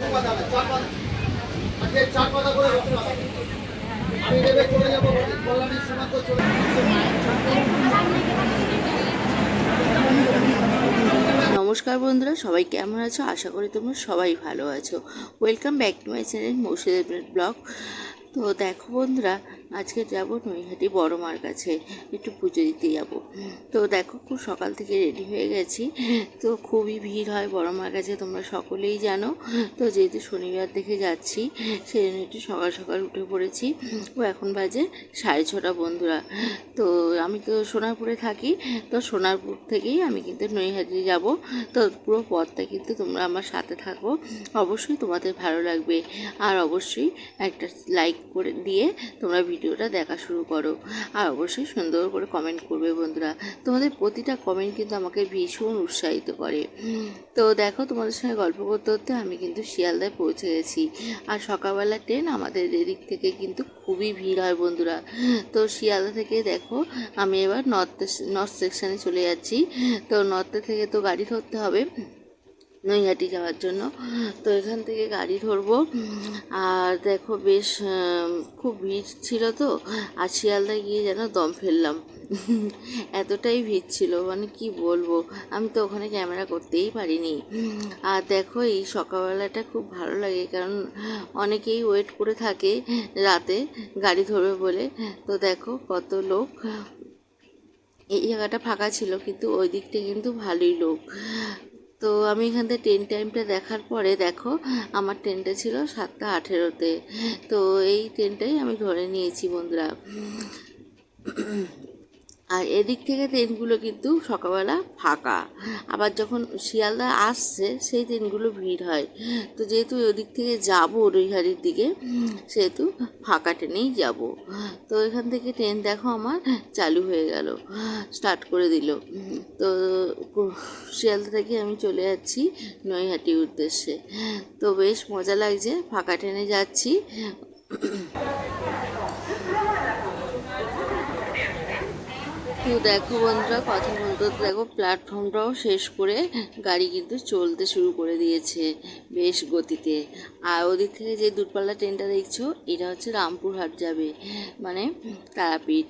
নমস্কার বন্ধুরা, সবাই কেমন আছো? আশা করি তোমরা সবাই ভালো আছো। Welcome back to my channel মৌসুদের blog. তো দেখো বন্ধুরা আজকে যাব নৈহাটি বড় মার কাছে, একটু পুজো দিতে যাব। তো দেখো, খুব সকাল থেকে রেডি হয়ে গেছি। তো খুবই ভিড় হয় বড় মার কাছে, তোমরা সকলেই জানো। তো যেহেতু শনিবার দেখে যাচ্ছি সেই জন্য একটু সকাল সকাল উঠে পড়েছি। ও এখন বাজে সাড়ে ছটা বন্ধুরা। তো আমি তো সোনারপুরে থাকি, তো সোনারপুর থেকেই আমি কিন্তু নৈহাটি যাব। তো পুরো পথটা কিন্তু তোমরা আমার সাথে থাকো। অবশ্যই তোমাদের ভালো লাগবে। আর অবশ্যই একটা লাইক করে দিয়ে তোমরা ভিডিওটা দেখা শুরু করো। আর অবশ্যই সুন্দর করে কমেন্ট করবে বন্ধুরা। তোমাদের প্রতিটা কমেন্ট কিন্তু আমাকে ভীষণ উৎসাহিত করে। তো দেখো, তোমাদের সঙ্গে গল্প করতে করতে আমি কিন্তু শিয়ালদায় পৌঁছে গেছি। আর সকালবেলা ট্রেন আমাদের এদিক থেকে কিন্তু খুবই ভিড় হয় বন্ধুরা। তো শিয়ালদা থেকে দেখো, আমি এবার নর্থ নর্থ সেকশানে চলে যাচ্ছি। তো নর্থ থেকে তো গাড়ি ধরতে হবে। নৈহাটি যাওয়ার জন্য। তো এখান থেকে গাড়ি ধরবো। আর দেখো বেশ খুব ভিড় ছিল তো। আর শিয়ালদায় গিয়ে যেন দম ফেললাম। এতটাই ভিড় ছিল মানে কি বলব? আমি তো ওখানে ক্যামেরা করতেই পারিনি। আর দেখো এই সকালবেলাটা খুব ভালো লাগে, কারণ অনেকেই ওয়েট করে থাকে রাতে গাড়ি ধরবে বলে। তো দেখো কত লোক। এই জায়গাটা ফাঁকা ছিল, কিন্তু ওই দিকটা কিন্তু ভালোই লোক। তো আমি এখান থেকে ট্রেন টাইমটা দেখার পরে দেখো, আমার ট্রেনটা ছিল সাতটা আঠেরোতে। তো এই ট্রেনটাই আমি ধরে নিয়েছি বন্ধুরা। আর এদিক থেকে ট্রেনগুলো কিন্তু সকালবেলা ফাঁকা। আবার যখন শিয়ালদা আসছে, সেই ট্রেনগুলো ভিড় হয়। তো যেহেতু ওদিক থেকে যাব রৈহারির দিকে, সেহেতু ফাঁকা ট্রেনেই যাব। তো এখান থেকে ট্রেন দেখো আমার চালু হয়ে গেল, স্টার্ট করে দিল। তো শিয়ালদা থেকে আমি চলে যাচ্ছি নৈহাটির উদ্দেশ্যে। তো বেশ মজা লাগছে, ফাঁকা ট্রেনে যাচ্ছি। তো দেখো বন্ধুরা, কথা বলতে দেখো প্ল্যাটফর্মটাও শেষ করে গাড়ি কিন্তু চলতে শুরু করে দিয়েছে বেশ গতিতে। আর ওদিক থেকে যে দূরপাল্লা ট্রেনটা দেখছ, এটা হচ্ছে রামপুরহাট যাবে মানে তারাপীঠ।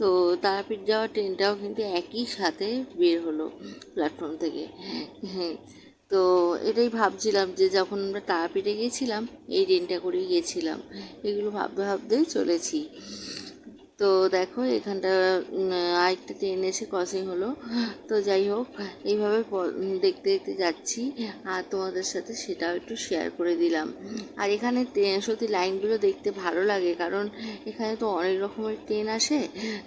তো তারাপীঠ যাওয়ার ট্রেনটাও কিন্তু একই সাথে বের হলো প্ল্যাটফর্ম থেকে। হ্যাঁ তো এটাই ভাবছিলাম যে যখন আমরা তারাপীঠে গিয়েছিলাম এই ট্রেনটা করেই গিয়েছিলাম এগুলো ভাবতে ভাবতেই চলেছি। তো দেখো, এখানটা আরেকটা ট্রেন এসে ক্রসিং হলো। তো যাই হোক, এইভাবে দেখতে দেখতে যাচ্ছি। আর তোমাদের সাথে সেটাও একটু শেয়ার করে দিলাম। আর এখানে ট্রেন সত্যি লাইনগুলো দেখতে ভালো লাগে। কারণ এখানে তো অনেক রকমের ট্রেন আসে।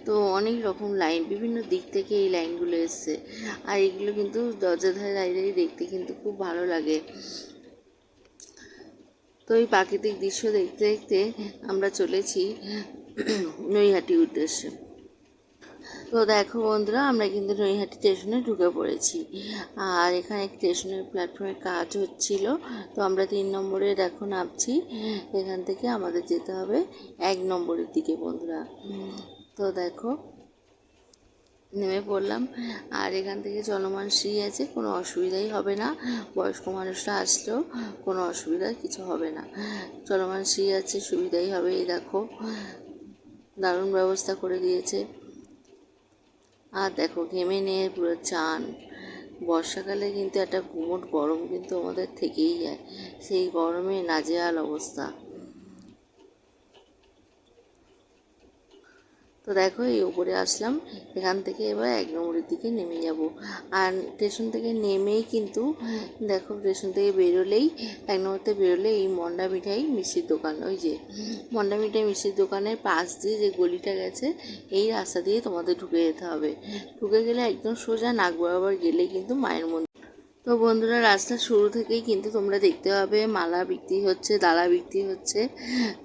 তো অনেক রকম লাইন বিভিন্ন দিক থেকে এই লাইনগুলো এসছে। আর এগুলো কিন্তু দরজা ধারে দাঁড়িয়ে দেখতে কিন্তু খুব ভালো লাগে। তো এই প্রাকৃতিক দৃশ্য দেখতে দেখতে আমরা চলেছি। নৈহাটি উদ্দেশ্যে। তো দেখো বন্ধুরা, আমরা কিন্তু নৈহাটি স্টেশনে ঢুকে পড়েছি। আর এখানে স্টেশনের প্ল্যাটফর্মে কাজ হচ্ছিল। তো আমরা তিন নম্বরে দেখো নামছি। এখান থেকে আমাদের যেতে হবে এক নম্বরের দিকে বন্ধুরা। তো দেখো, নেমে পড়লাম। আর এখান থেকে চলমান সিঁড়ি আছে, কোনো অসুবিধাই হবে না। বয়স্ক মানুষরা আসলেও কোনো অসুবিধা কিছু হবে না। চলমান সিঁড়ি আছে, সুবিধাই হবে। এই দেখো দারুণ ব্যবস্থা করে দিয়েছে। আর দেখো, ঘেমে নিয়ে পুরো চান। বর্ষাকালে কিন্তু একটা কুমোট গরম কিন্তু আমাদের থেকেই যায়। সেই গরমে নাজেহাল অবস্থা। তো দেখো, এই উপরে আসলাম। এখান থেকে এবার এক নম্বরের দিকে নেমে যাব। আর স্টেশন থেকে নেমেই কিন্তু দেখো, স্টেশন থেকে বেরোলেই, এক নম্বরতে বেরোলে এই মন্ডা মিঠাই মিষ্টির দোকান। ওই যে মন্ডা মিঠাই মিষ্টির দোকানের পাশ দিয়ে যে গলিটা গেছে, এই রাস্তা দিয়ে তোমাদের ঢুকে যেতে হবে। ঢুকে গেলে একদম সোজা নাক বরাবর গেলে কিন্তু মায়ের মন্দির। তো বন্ধুরা রাস্তার শুরু থেকেই কিন্তু তোমরা দেখতে পাবে মালা বিক্রি হচ্ছে, দালা বিক্রি হচ্ছে।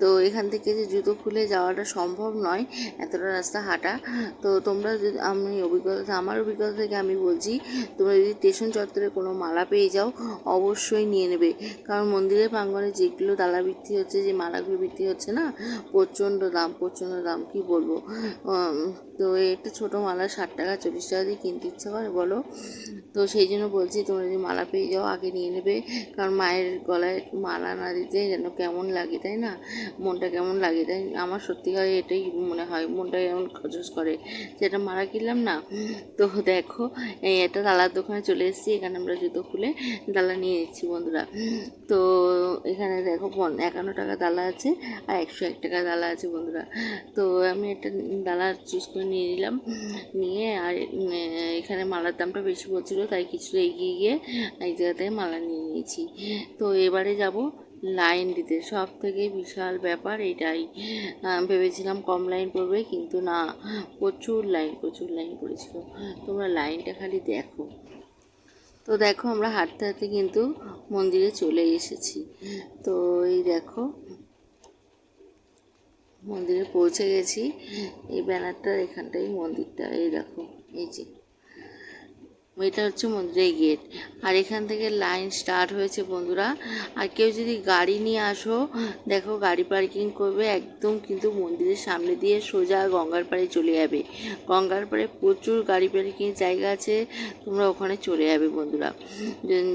তো এখান থেকে যে জুতো খুলে যাওয়াটা সম্ভব নয়, এতটা রাস্তা হাঁটা। তো তোমরা যদি, আমি অভিজ্ঞতা, আমার অভিজ্ঞতা থেকে আমি বলছি, তোমরা যদি স্টেশন চত্বরে কোনো মালা পেয়ে যাও, অবশ্যই নিয়ে নেবে। কারণ মন্দিরের প্রাঙ্গণে যেগুলো দালা বিক্রি হচ্ছে, যে মালাগুলো বিক্রি হচ্ছে না, প্রচণ্ড দাম প্রচণ্ড দাম, কি বলব? তো একটা ছোটো মালা ষাট টাকা, চল্লিশ টাকা দিয়ে কিনতে ইচ্ছে করে, বলো। তো সেই জন্য বলছি, তোমরা যদি মালা পেয়ে যাও, আগে নিয়ে নেবে। কারণ মায়ের গলায় মালা না দিতে যেন কেমন লাগে, তাই না? মনটা কেমন লাগে, তাই আমার সত্যিকার এটাই মনে হয়, মনটা কেমন খচস করে। যেটা মালা কিনলাম না, তো দেখো, এই একটা দালার দোকানে চলে এসেছি, এখানে আমরা জুতো খুলে দালা নিয়ে নিচ্ছি, বন্ধুরা। তো এখানে দেখো একান্ন টাকা দালা আছে, আর একশো এক টাকা দালা আছে, বন্ধুরা। তো আমি একটা দালা চুজ করে নিয়ে নিলাম। নিয়ে আর এখানে মালার দামটা বেশি বলছিল তাই কিছুটা এগিয়ে গিয়ে এক জায়গা থেকে মালা নিয়ে নিয়েছি। তো এবারে যাব লাইন দিতে সব থেকে বিশাল ব্যাপার এটাই। ভেবেছিলাম কম লাইন পড়বে, কিন্তু না, প্রচুর লাইন প্রচুর লাইন পড়েছিল। তোমরা লাইনটা খালি দেখো। তো দেখো আমরা হাঁটতে হাঁটতে কিন্তু মন্দিরে চলে এসেছি। তো এই দেখো মন্দিরে পৌঁছে গেছি। এই ব্যানারটার এখানটাই মন্দিরটা এই দেখো এই যে। এটা হচ্ছে মন্দিরের গেট আর এখান থেকে লাইন স্টার্ট হয়েছে বন্ধুরা। আর কেউ যদি গাড়ি নিয়ে আসো, দেখো গাড়ি পার্কিং করবে একদম কিন্তু মন্দিরের সামনে দিয়ে সোজা গঙ্গার পাড়ে চলে যাবে। গঙ্গার পাড়ে প্রচুর গাড়ি পার্কিং জায়গা আছে, তোমরা ওখানে চলে যাবে বন্ধুরা।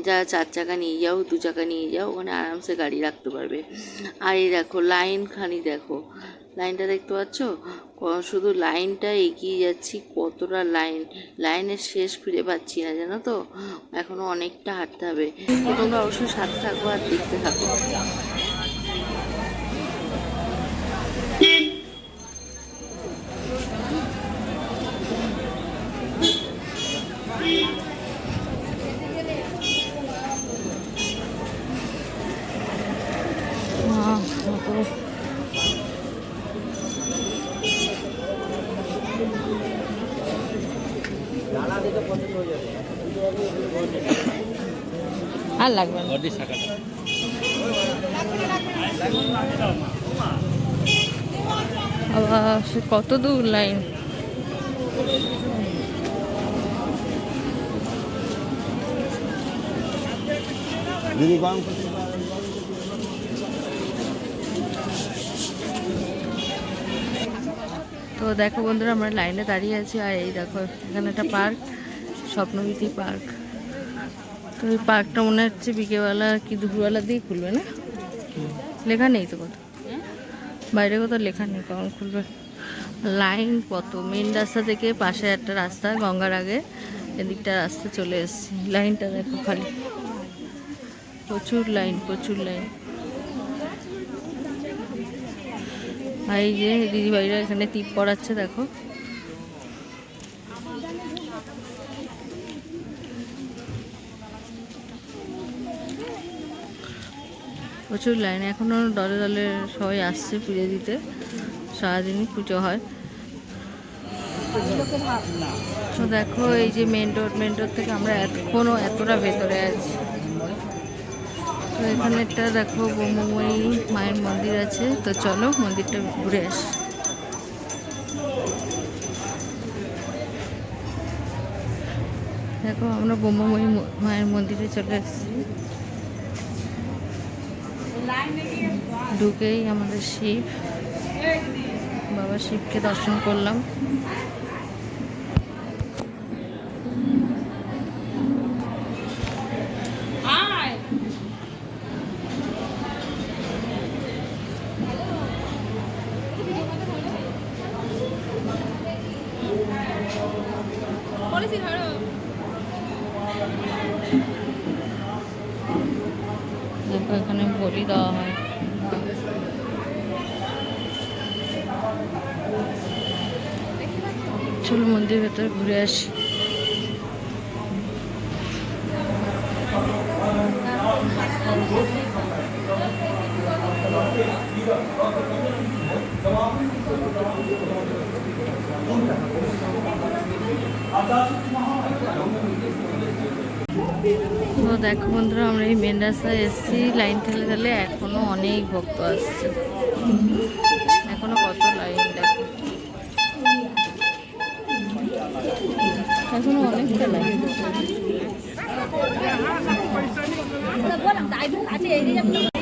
যা চার চাকা নিয়ে যাও, দু চাকা নিয়ে যাও, ওখানে আরামসে গাড়ি রাখতে পারবে। আর এই দেখো লাইন খানি দেখো। লাইনটা দেখতে পাচ্ছ? শুধু লাইনটা এগিয়ে যাচ্ছি, কতটা লাইন? লাইনের শেষ ফিরে পাচ্ছি না, জানো তো? এখনও অনেকটা হাঁটতে হবে। তোমরা অবশ্যই সাথে থাকব আর দেখতে থাকো আর লাগবে বাবা সে কত দূর লাইন। দিদি গরম তো দেখো বন্ধুরা আমরা লাইনে দাঁড়িয়ে আছি। আর এই দেখো এখানে একটা পার্ক। স্বপ্নবীথি পার্ক। তো ওই পার্কটা মনে হচ্ছে বিকেলবেলা কি দুপুরবেলা দিয়ে খুলবে না? লেখা নেই তো কত বাইরে কোথাও লেখা নেই, কখন খুলবে? লাইন কত? মেন রাস্তা থেকে পাশে একটা রাস্তা, গঙ্গার আগে। এদিকটা রাস্তা চলে এসেছি। লাইনটা দেখো খালি। প্রচুর লাইন প্রচুর লাইন। ভাই যে দিদিভাইরা এখানে টিপ পড়াচ্ছে, দেখো। প্রচুর লাইন এখনও দলে দলে সবাই আসছে পুজো দিতে। সারাদিনই পুজো হয়। তো দেখো, এই যে মেন রোড মেন রোড থেকে আমরা এখনও এতটা ভেতরে আছি। তো এখানে একটা দেখো ব্রহ্মময়ী মায়ের মন্দির আছে। তো চলো মন্দিরটা ঘুরে আসি। দেখো, আমরা ব্রহ্মময়ী মায়ের মন্দিরে চলে এসেছি ঢুকেই আমাদের শিব। বাবা শিবকে দর্শন করলাম। ভেতরে ঘুরে আসি। তো দেখো বন্ধুরা, আমরা এই মেন রাস্তায় এসেছি। লাইন ঠেলে ঠেলে এখনও অনেক ভক্ত আসছে। এখনও অনেকটা লাইন চলুন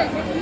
Yeah.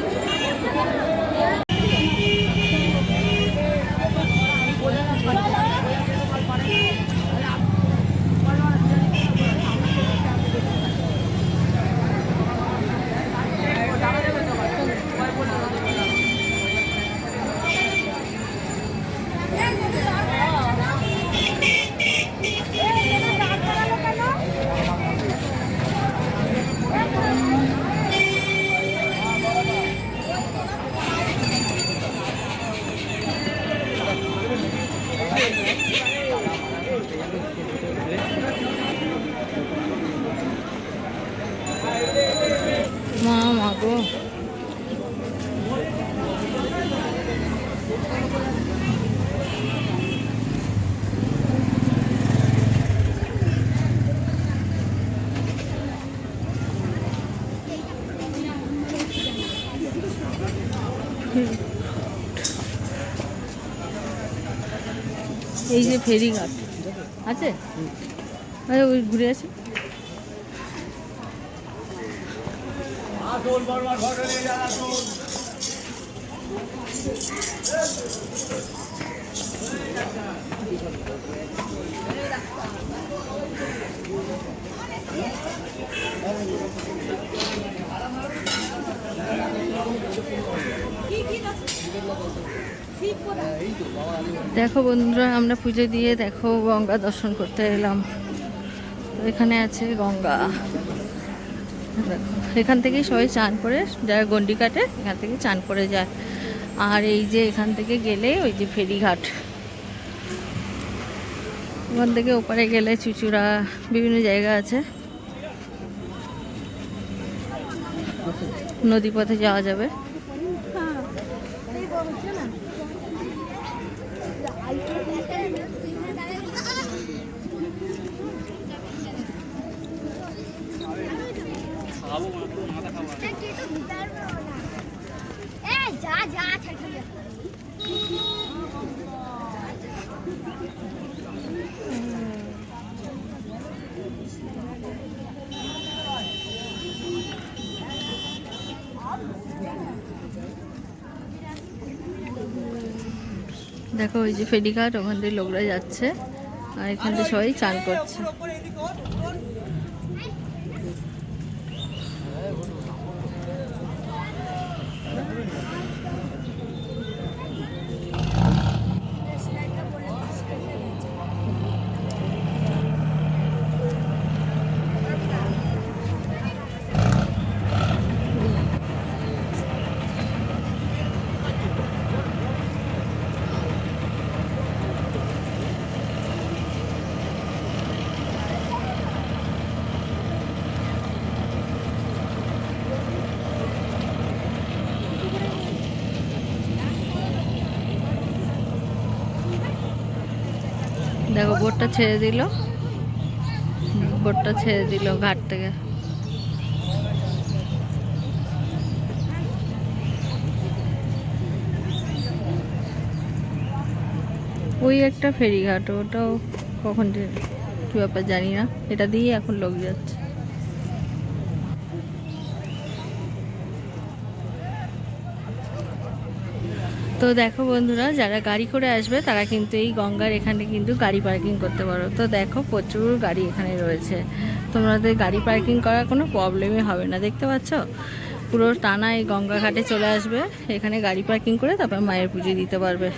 এই যে ফেরিঘাট আছে? ওই ঘুরে আছে দেখো বন্ধুরা, আমরা পুজো দিয়ে দেখো গঙ্গা দর্শন করতে এলাম। এখানে আছে গঙ্গা। দেখো, এখান থেকেই সবাই চান করে যারা গন্ডি কাটে এখান থেকে চান করে যায়। আর এই যে এখান থেকে গেলে ওই যে ফেরিঘাট। ওখান থেকে ওপারে গেলে চুচুড়া, বিভিন্ন জায়গা আছে। নদী পথে যাওয়া যাবে। দেখো ওই যে ফেরিঘাট ওখান থেকে লোকরা যাচ্ছে আর এখান থেকে সবাই চান করছে। দেখো, বোটটা ছেড়ে দিল। বোটটা ছেড়ে দিল ঘাট থেকে। ওই একটা ফেরিঘাট, ওটাও কখন কী ব্যাপার জানি না। এটা দিয়ে এখন লোক যাচ্ছে। তো দেখো বন্ধুরা, যারা গাড়ি করে আসবে, তারা কিন্তু এই গঙ্গার এখানে কিন্তু গাড়ি পার্কিং করতে পারো। তো দেখো প্রচুর গাড়ি এখানে রয়েছে। তোমাদের গাড়ি পার্কিং করার কোনো প্রবলেমই হবে না, দেখতে পাচ্ছ? পুরো টানা এই গঙ্গা ঘাটে চলে আসবে, এখানে গাড়ি পার্কিং করে তারপর মায়ের পুজো দিতে পারবে।